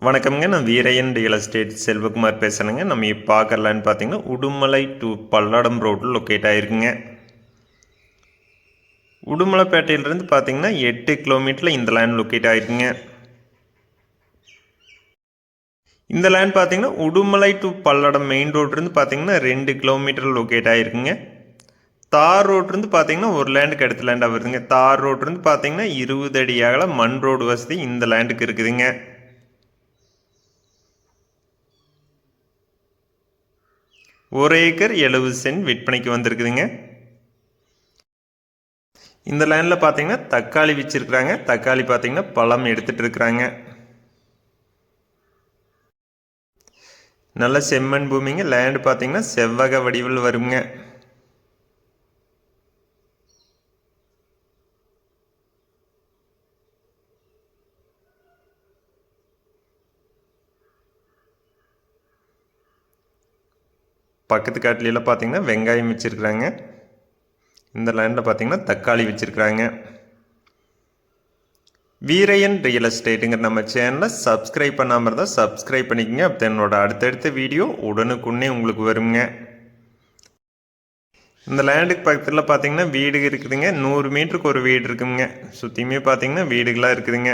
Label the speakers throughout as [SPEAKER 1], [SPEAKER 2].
[SPEAKER 1] வணக்கம்ங்க. நான் Veeraiyan real estate Selvakumar பேசுகிறேங்க நம்ம இப்போ பார்க்கலான்னு பார்த்தீங்கன்னா உடுமலை டு பல்லடம் ரோட்டில் லொக்கேட் ஆகிருக்குங்க உடுமலைப்பேட்டையிலேருந்து பார்த்தீங்கன்னா எட்டு கிலோமீட்டரில் இந்த லேண்ட் லொக்கேட் ஆகிருக்குங்க இந்த லேண்ட் பார்த்தீங்கன்னா உடுமலை டு பல்லடம் மெயின் ரோட்லேருந்து பார்த்தீங்கன்னா ரெண்டு கிலோமீட்டர் லொக்கேட் ஆகிருக்குங்க தார் ரோட்லேருந்து பார்த்தீங்கன்னா ஒரு லேண்டுக்கு அடுத்த லேண்டாக வருதுங்க. தார் ரோட்லேருந்து பார்த்தீங்கன்னா இருபது அடி அகல மண் ரோடு வசதி இந்த லேண்டுக்கு இருக்குதுங்க. ஒரு ஏக்கர் எழுபது சென்ட் விற்பனைக்கு வந்திருக்குதுங்க. இந்த லைனில் பார்த்தீங்கன்னா தக்காளி வச்சுருக்குறாங்க. தக்காளி பார்த்தீங்கன்னா பழம் எடுத்துகிட்டு இருக்கிறாங்க. நல்ல செம்மண் பூமிங்க. லேண்டு பார்த்தீங்கன்னா செவ்வக வடிவில் வருங்க. பக்கத்து காட்டிலெல்லாம் பார்த்தீங்கன்னா வெங்காயம் வச்சுருக்குறாங்க. இந்த லேண்டில் பார்த்தீங்கன்னா தக்காளி வச்சுருக்குறாங்க. வீரையன் ரியல் எஸ்டேட்டுங்கிற நம்ம சேனலை சப்ஸ்கிரைப் பண்ணாமல் இருந்தால் சப்ஸ்கிரைப் பண்ணிக்கங்க. அப்போ என்னோட அடுத்தடுத்த வீடியோ உடனுக்குன்னே உங்களுக்கு வருங்க. இந்த லேண்டுக்கு பக்கத்தில் பார்த்தீங்கன்னா வீடு இருக்குதுங்க. நூறு மீட்டருக்கு ஒரு வீடு இருக்குங்க. சுற்றியுமே பார்த்தீங்கன்னா வீடுகளாக இருக்குதுங்க.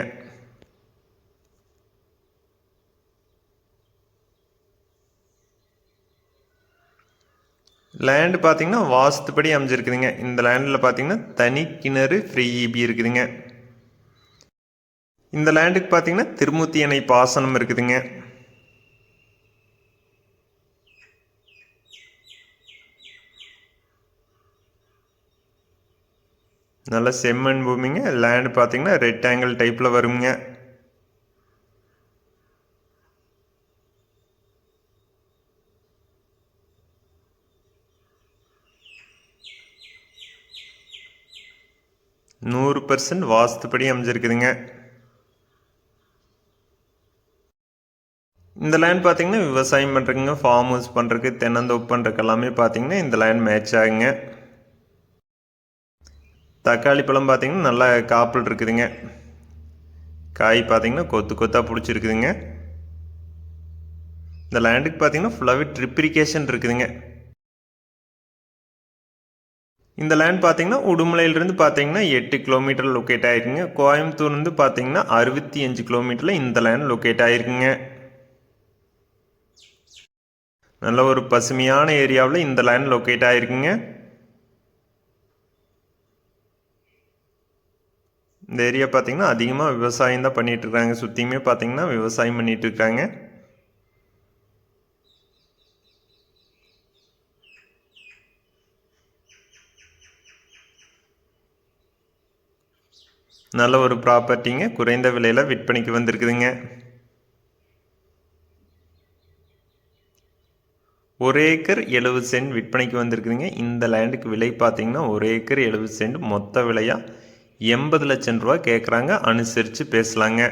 [SPEAKER 1] லேண்டு பார்த்தீங்கன்னா வாஸ்துப்படி அமைஞ்சிருக்குதுங்க. இந்த லேண்டில் பார்த்தீங்கன்னா தனி கிணறு ஃப்ரீ இபி இருக்குதுங்க. இந்த லேண்டுக்கு பார்த்தீங்கன்னா திருமூர்த்தி அணை பாசனம் இருக்குதுங்க. நல்ல செம்மண் பூமிங்க. லேண்டு பார்த்தீங்கன்னா ரெக்டாங்கிள் டைப்பில் வருங்க. நூறு பர்சன்ட் வாஸ்துப்படி அமைஞ்சிருக்குதுங்க. இந்த லேண்ட் பார்த்தீங்கன்னா விவசாயம் பண்ணுறதுங்க ஃபார்ம் ஹவுஸ் பண்ணுறதுக்கு தென்னந்தோப்பு பண்ணுறக்கு எல்லாமே பார்த்தீங்கன்னா இந்த லேண்ட் மேட்ச் ஆகுங்க. தக்காளி பழம் பார்த்தீங்கன்னா நல்லா காப்பிள் இருக்குதுங்க. காய் பார்த்தீங்கன்னா கொத்து கொத்தாக பிடிச்சிருக்குதுங்க. இந்த லேண்டுக்கு பார்த்தீங்கன்னா ஃபுல்லாகவே ட்ரிப்ரிகேஷன் இருக்குதுங்க. இந்த லேண்ட் பார்த்தீங்கன்னா உடுமலையிலிருந்து பார்த்தீங்கன்னா எட்டு கிலோமீட்டர் லொக்கேட் ஆகிருக்குங்க கோயம்புத்தூர்லேருந்து பார்த்தீங்கன்னா அறுபத்தி அஞ்சு கிலோமீட்டரில் இந்த லேண்ட் லொக்கேட் ஆகிருக்குங்க நல்ல ஒரு பசுமையான ஏரியாவில் இந்த லேண்ட் லொக்கேட் ஆகிருக்குங்க இந்த ஏரியா பார்த்தீங்கன்னா அதிகமாக விவசாயம் தான் பண்ணிட்டு இருக்காங்க. சுற்றியுமே பார்த்தீங்கன்னா விவசாயம் பண்ணிகிட்ருக்காங்க நல்ல ஒரு ப்ராப்பர்ட்டிங்க குறைந்த விலையில் விற்பனைக்கு வந்திருக்குதுங்க. ஒரு ஏக்கர் எழுபது சென்ட் விற்பனைக்கு வந்திருக்குதுங்க. இந்த லேண்டுக்கு விலை பார்த்தீங்கன்னா ஒரு ஏக்கர் எழுபது சென்ட் மொத்த விலையாக எண்பது லட்சம் ரூபா கேட்குறாங்க அனுசரித்து பேசலாங்க.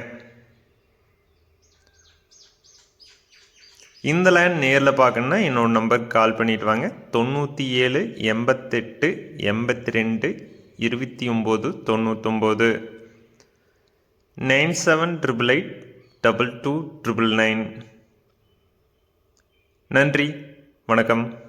[SPEAKER 1] இந்த லேண்ட் நேரில் பார்க்கணுன்னா என்னோட நம்பருக்கு கால் பண்ணிவிட்டு வாங்க. தொண்ணூற்றி ஏழு எண்பத்தெட்டு எண்பத்தி ரெண்டு இருபத்தி ஒம்பது தொண்ணூத்தொம்பது. Nine seven triple eight double two triple nine நன்றி வணக்கம்.